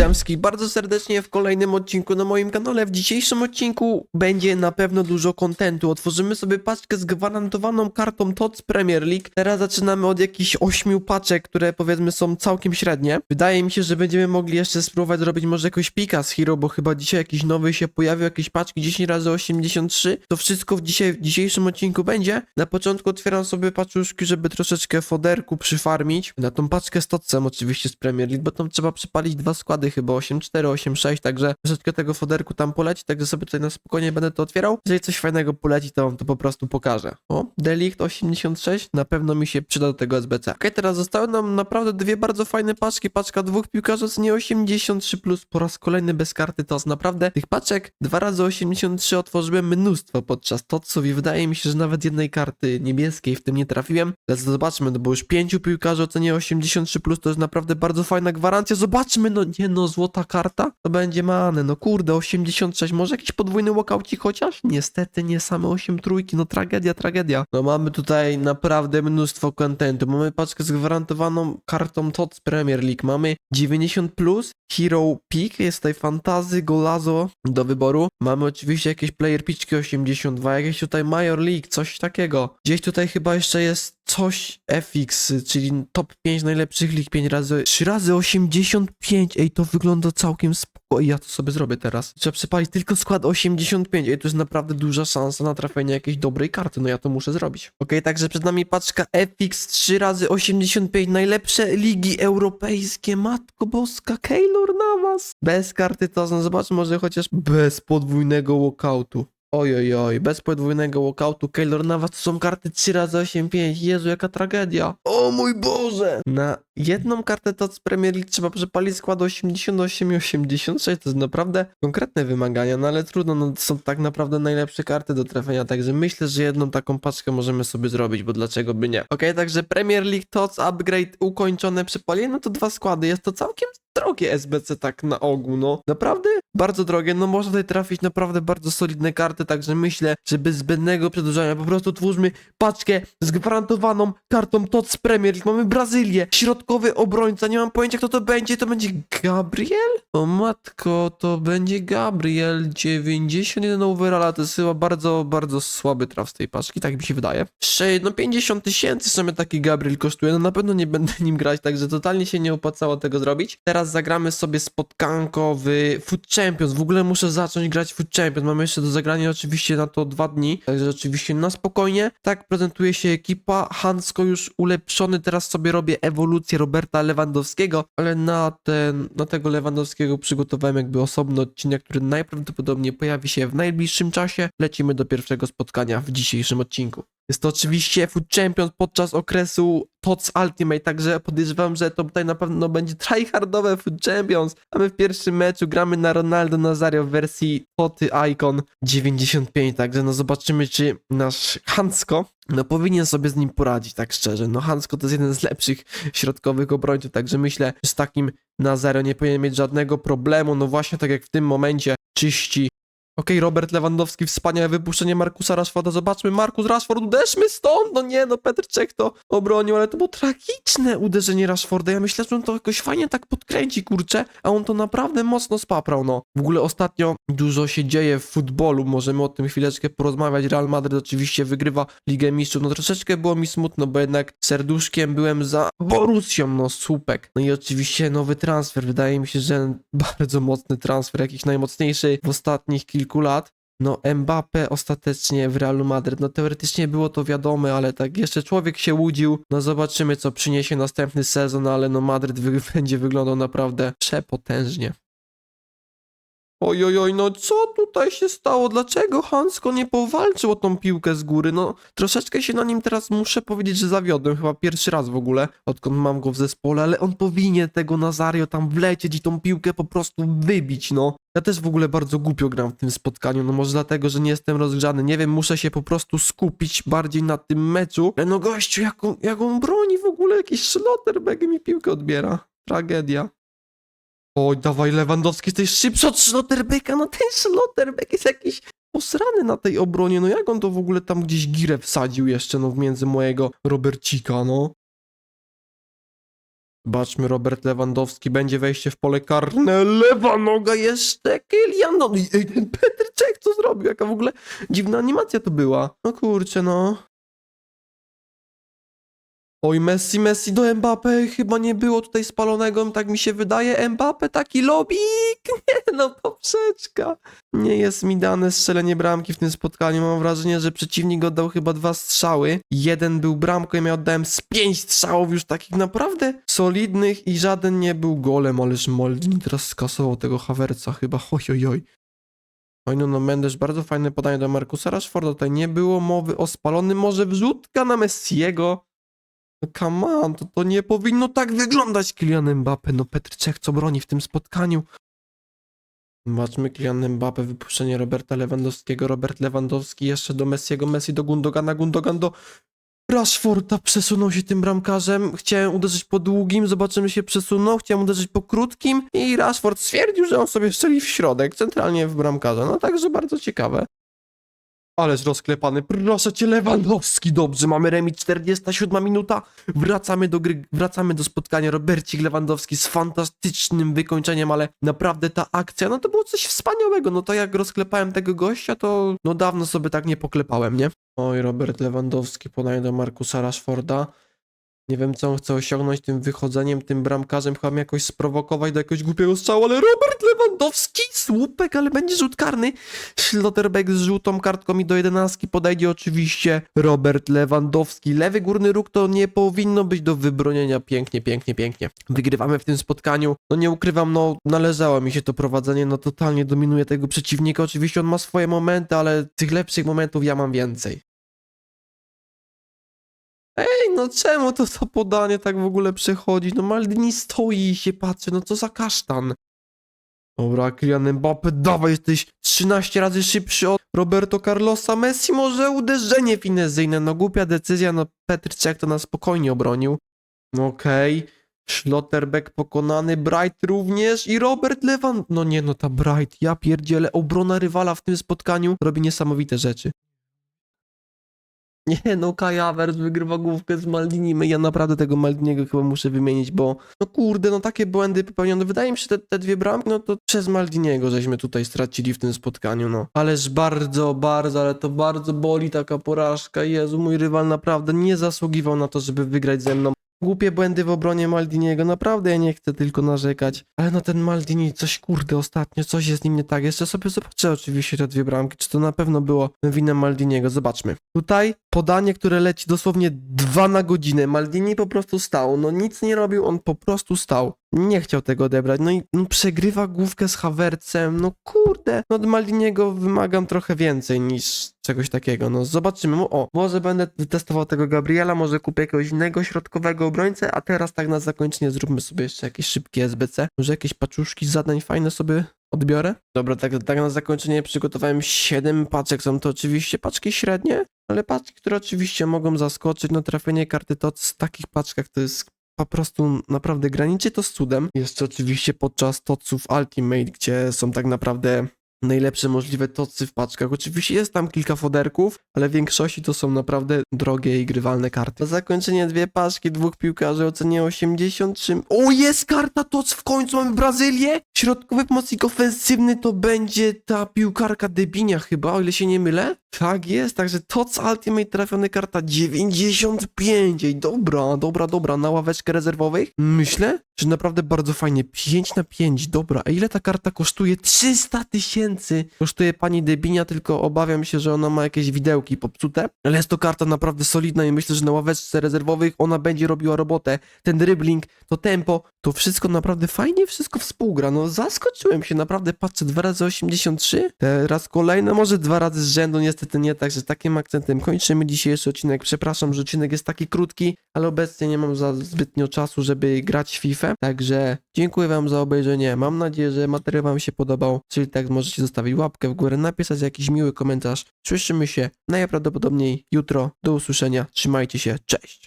Witam bardzo serdecznie w kolejnym odcinku na moim kanale. W dzisiejszym odcinku będzie na pewno dużo kontentu. Otworzymy sobie paczkę z gwarantowaną kartą TOTS Premier League. Teraz zaczynamy od jakichś 8 paczek, które powiedzmy są całkiem średnie. Wydaje mi się, że będziemy mogli jeszcze spróbować zrobić może jakoś pika z Hero, bo chyba dzisiaj jakiś nowy się pojawił, jakieś paczki 10 razy 83. To wszystko w, dzisiaj, w dzisiejszym odcinku będzie. Na początku otwieram sobie paczuszki, żeby troszeczkę foderku przyfarmić. Na tą paczkę z TOTSem oczywiście z Premier League, bo tam trzeba przypalić dwa składy chyba 8-4, 8-6, także troszeczkę tego foderku tam poleci, także sobie tutaj na spokojnie będę to otwierał. Jeżeli coś fajnego poleci, to wam to po prostu pokażę. O, Delict 86, na pewno mi się przyda do tego SBC. Ok, teraz zostały nam naprawdę dwie bardzo fajne paczki, paczka dwóch piłkarzy z nie 83+, plus, po raz kolejny bez karty TOS. Naprawdę tych paczek 2 razy 83 otworzyłem mnóstwo podczas TOTSów i wydaje mi się, że nawet jednej karty niebieskiej w tym nie trafiłem. Teraz zobaczmy, no bo już pięciu piłkarzy o cenie 83+, plus, to jest naprawdę bardzo fajna gwarancja. Zobaczmy, no nie no, złota karta? To będzie mane, no kurde, 86, może jakiś podwójny walkoucik chociaż? Niestety nie same 8 trójki, no tragedia, tragedia. No mamy tutaj naprawdę mnóstwo kontentu. Mamy paczkę z gwarantowaną kartą TOTS Premier League. Mamy 90 plus, Hero Peak, jest tutaj Fantazy, Golazo do wyboru. Mamy oczywiście jakieś Player Pitchki 82, jakieś tutaj Major League, coś takiego. Gdzieś tutaj chyba jeszcze jest coś FX, czyli top 5 najlepszych lig 5 razy, 3 razy 85, ej to wygląda całkiem spoko, ja to sobie zrobię teraz. Trzeba przypalić tylko skład 85, ej to jest naprawdę duża szansa na trafienie jakiejś dobrej karty, no ja to muszę zrobić. Ok, także przed nami paczka FX 3 razy 85, najlepsze ligi europejskie, matko boska, Keylor na was. Bez karty to, no zobacz może chociaż bez podwójnego walkoutu. Oj, oj, oj, bez podwójnego walkoutu Keylor Navas to są karty 3 razy 8 5 Jezu, jaka tragedia. O mój Boże! Na jedną kartę to z Premier League trzeba przepalić skład 88 i 86, to jest naprawdę konkretne wymagania, no ale trudno, no są tak naprawdę najlepsze karty do trafienia, także myślę, że jedną taką paczkę możemy sobie zrobić, bo dlaczego by nie. Ok, także Premier League TOTS upgrade ukończone przepalienie, no to dwa składy, jest to całkiem drogie SBC tak na ogół, no. Naprawdę bardzo drogie, no można tutaj trafić naprawdę bardzo solidne karty, także myślę, że bez zbędnego przedłużania po prostu twórzmy paczkę z gwarantowaną kartą TOTS Premier League. Mamy Brazylię, środkowy obrońca, nie mam pojęcia kto to będzie, to będzie Gabriel? O matko, to będzie Gabriel, 91 overalla, to jest chyba bardzo, bardzo słaby traf z tej paczki, tak mi się wydaje. No 50 tysięcy sobie taki Gabriel kosztuje, no na pewno nie będę nim grać, także totalnie się nie opłacało tego zrobić. Teraz zagramy sobie spotkanko w Food Champions, w ogóle muszę zacząć grać Food Champions, mamy jeszcze do zagrania oczywiście na to dwa dni, także oczywiście na spokojnie. Tak prezentuje się ekipa, Hansko już ulepszony, teraz sobie robię ewolucję Roberta Lewandowskiego, ale na ten, na tego Lewandowskiego przygotowałem jakby osobny odcinek, który najprawdopodobniej pojawi się w najbliższym czasie. Lecimy do pierwszego spotkania w dzisiejszym odcinku. Jest to oczywiście Food Champions podczas okresu TOTS Ultimate, także podejrzewam, że to tutaj na pewno będzie tryhardowe Food Champions. A my w pierwszym meczu gramy na Ronaldo Nazario w wersji Toty Icon 95, także no zobaczymy, czy nasz Hansko no powinien sobie z nim poradzić, tak szczerze. No Hansko to jest jeden z lepszych środkowych obrońców, także myślę, że z takim Nazario nie powinien mieć żadnego problemu. No właśnie tak jak w tym momencie czyści Okej, Robert Lewandowski, wspaniałe wypuszczenie Markusa Rashforda. Zobaczmy, Markus Rashford, uderzmy stąd! No nie, no Petr Czech to obronił, ale to było tragiczne uderzenie Rashforda. Ja myślę, że on to jakoś fajnie tak podkręci, kurczę, a on to naprawdę mocno spaprał, no. W ogóle ostatnio dużo się dzieje w futbolu, możemy o tym chwileczkę porozmawiać. Real Madrid oczywiście wygrywa Ligę Mistrzów. No troszeczkę było mi smutno, bo jednak serduszkiem byłem za Borussią, no słupek. No i oczywiście nowy transfer, wydaje mi się, że bardzo mocny transfer, jakiś najmocniejszy w ostatnich kilku lat. No Mbappe ostatecznie w Realu Madryt, no teoretycznie było to wiadome, ale tak jeszcze człowiek się łudził, no zobaczymy co przyniesie następny sezon, ale no Madryt wy będzie wyglądał naprawdę przepotężnie. Oj, oj, oj, no co tutaj się stało? Dlaczego Hansko nie powalczył o tą piłkę z góry? No, troszeczkę się na nim teraz muszę powiedzieć, że zawiodłem. Chyba pierwszy raz w ogóle, odkąd mam go w zespole, ale on powinien tego Nazario tam wlecieć i tą piłkę po prostu wybić, no. Ja też w ogóle bardzo głupio gram w tym spotkaniu, no może dlatego, że nie jestem rozgrzany, nie wiem, muszę się po prostu skupić bardziej na tym meczu. Ale no gościu, jak on, jak on broni w ogóle, jakiś Schlotterbeck mi piłkę odbiera. Tragedia. Oj, dawaj Lewandowski, jesteś szybszy od Schlotterbecka, no ten Schlotterbeck jest jakiś posrany na tej obronie, no jak on to w ogóle tam gdzieś girę wsadził jeszcze, no między mojego Robercika, no. Zobaczmy, Robert Lewandowski, będzie wejście w pole karne, lewa noga jeszcze, Kylian, no i ten Petr Czech co zrobił, jaka w ogóle dziwna animacja to była. No kurczę, no. Oj, Messi, Messi do Mbappe, chyba nie było tutaj spalonego, tak mi się wydaje, Mbappe taki lobik, nie no, poprzeczka. Nie jest mi dane strzelenie bramki w tym spotkaniu, mam wrażenie, że przeciwnik oddał chyba dwa strzały, jeden był bramką, ja oddałem z pięć strzałów już takich naprawdę solidnych i żaden nie był golem, ależ Moldin teraz skasował tego Hawerca chyba, oj, oj, oj. Oj, no, no Mendes, bardzo fajne podanie do Markusa Rashforda, tutaj nie było mowy o spalonym, może wrzutka na Messiego. No come on, to, to nie powinno tak wyglądać. Kylian Mbappe, no Petr Czech co broni w tym spotkaniu. Zobaczmy Kylian Mbappe, wypuszczenie Roberta Lewandowskiego, Robert Lewandowski jeszcze do Messiego, Messi do Gundogana, Gundogan do Rashforda, przesunął się tym bramkarzem, chciałem uderzyć po długim, zobaczymy się przesunął, chciałem uderzyć po krótkim i Rashford stwierdził, że on sobie strzeli w środek, centralnie w bramkarza, no także bardzo ciekawe. Ależ rozklepany, proszę cię Lewandowski, dobrze, mamy remis 47 minuta, wracamy do gry, wracamy do spotkania, Robercik Lewandowski z fantastycznym wykończeniem, ale naprawdę ta akcja, no to było coś wspaniałego, no to jak rozklepałem tego gościa, to no dawno sobie tak nie poklepałem, nie? Oj, Robert Lewandowski podaje do Markusa Rashforda, nie wiem co on chce osiągnąć tym wychodzeniem, tym bramkarzem, chyba mnie jakoś sprowokować do jakiegoś głupiego strzału, ale Robert Lewandowski, słupek, ale będzie rzut karny. Schlotterbeck z żółtą kartką i do jedenastki podejdzie oczywiście Robert Lewandowski. Lewy górny róg to nie powinno być do wybronienia. Pięknie, pięknie, pięknie. Wygrywamy w tym spotkaniu. No nie ukrywam, no należało mi się to prowadzenie, no totalnie dominuje tego przeciwnika. Oczywiście on ma swoje momenty, ale tych lepszych momentów ja mam więcej. Ej, no czemu to to podanie tak w ogóle przechodzi? No Maldini stoi i się patrzy, no co za kasztan. Dobra, Kylian Mbappe, dawaj, jesteś 13 razy szybszy od Roberto Carlosa. Messi może uderzenie finezyjne, no głupia decyzja, no Petr Cech to na spokojnie obronił. No Okej, Schlotterbeck pokonany, Bright również i Robert Lewand... No nie, no ta Bright, ja pierdzielę, obrona rywala w tym spotkaniu robi niesamowite rzeczy. Nie, no Kai Havertz wygrywa główkę z Maldinim. Ja naprawdę tego Maldiniego chyba muszę wymienić, bo no kurde, no takie błędy popełnione. Wydaje mi się, że te, te dwie bramki, no to przez Maldiniego żeśmy tutaj stracili w tym spotkaniu, no. Ależ bardzo, bardzo, ale to bardzo boli taka porażka. Jezu, mój rywal naprawdę nie zasługiwał na to, żeby wygrać ze mną. Głupie błędy w obronie Maldiniego, naprawdę ja nie chcę tylko narzekać. Ale no ten Maldini, coś kurde ostatnio, coś jest z nim nie tak. Jeszcze sobie zobaczę oczywiście te dwie bramki, czy to na pewno było winę Maldiniego. Zobaczmy. Tutaj podanie, które leci dosłownie dwa na godzinę. Maldini po prostu stał, no nic nie robił, on po prostu stał. Nie chciał tego odebrać, no i no, przegrywa główkę z Havercem, no kurde. No od Maldiniego wymagam trochę więcej niż czegoś takiego, no zobaczymy. O, może będę testował tego Gabriela, może kupię jakiegoś innego środkowego obrońcę, a teraz tak na zakończenie zróbmy sobie jeszcze jakieś szybkie SBC. Może jakieś paczuszki zadań fajne sobie odbiorę? Dobra, tak, tak na zakończenie przygotowałem 7 paczek. Są to oczywiście paczki średnie, ale paczki, które oczywiście mogą zaskoczyć. No trafienie karty TOC w takich paczkach to jest po prostu naprawdę graniczy to z cudem. Jeszcze oczywiście podczas TOCów Ultimate, gdzie są tak naprawdę najlepsze możliwe tocy w paczkach. Oczywiście jest tam kilka foderków, ale w większości to są naprawdę drogie i grywalne karty. Na zakończenie dwie paczki, dwóch piłkarzy o cenie 83. O, jest karta toc w końcu, mamy Brazylię! Środkowy pomocnik ofensywny to będzie ta piłkarka Debinia chyba, o ile się nie mylę. Tak jest, także TOC Ultimate trafiony karta 95. Ej, dobra, dobra, dobra, na ławeczkę rezerwowych. Myślę, że naprawdę bardzo fajnie. 5 na 5, dobra. A ile ta karta kosztuje? 300 tysięcy. Kosztuje pani Debinia, tylko obawiam się, że ona ma jakieś widełki popsute. Ale jest to karta naprawdę solidna i myślę, że na ławeczce rezerwowych ona będzie robiła robotę. Ten dribbling, to tempo, to wszystko naprawdę fajnie wszystko współgra. No zaskoczyłem się, naprawdę patrzę, 2 razy 83, teraz kolejne, może dwa razy z rzędu, niestety nie, także takim akcentem kończymy dzisiejszy odcinek. Przepraszam, że odcinek jest taki krótki, ale obecnie nie mam za zbytnio czasu, żeby grać w FIFA, także dziękuję wam za obejrzenie, mam nadzieję, że materiał wam się podobał, czyli tak możecie zostawić łapkę w górę, napisać jakiś miły komentarz. Słyszymy się najprawdopodobniej jutro, do usłyszenia, trzymajcie się, cześć!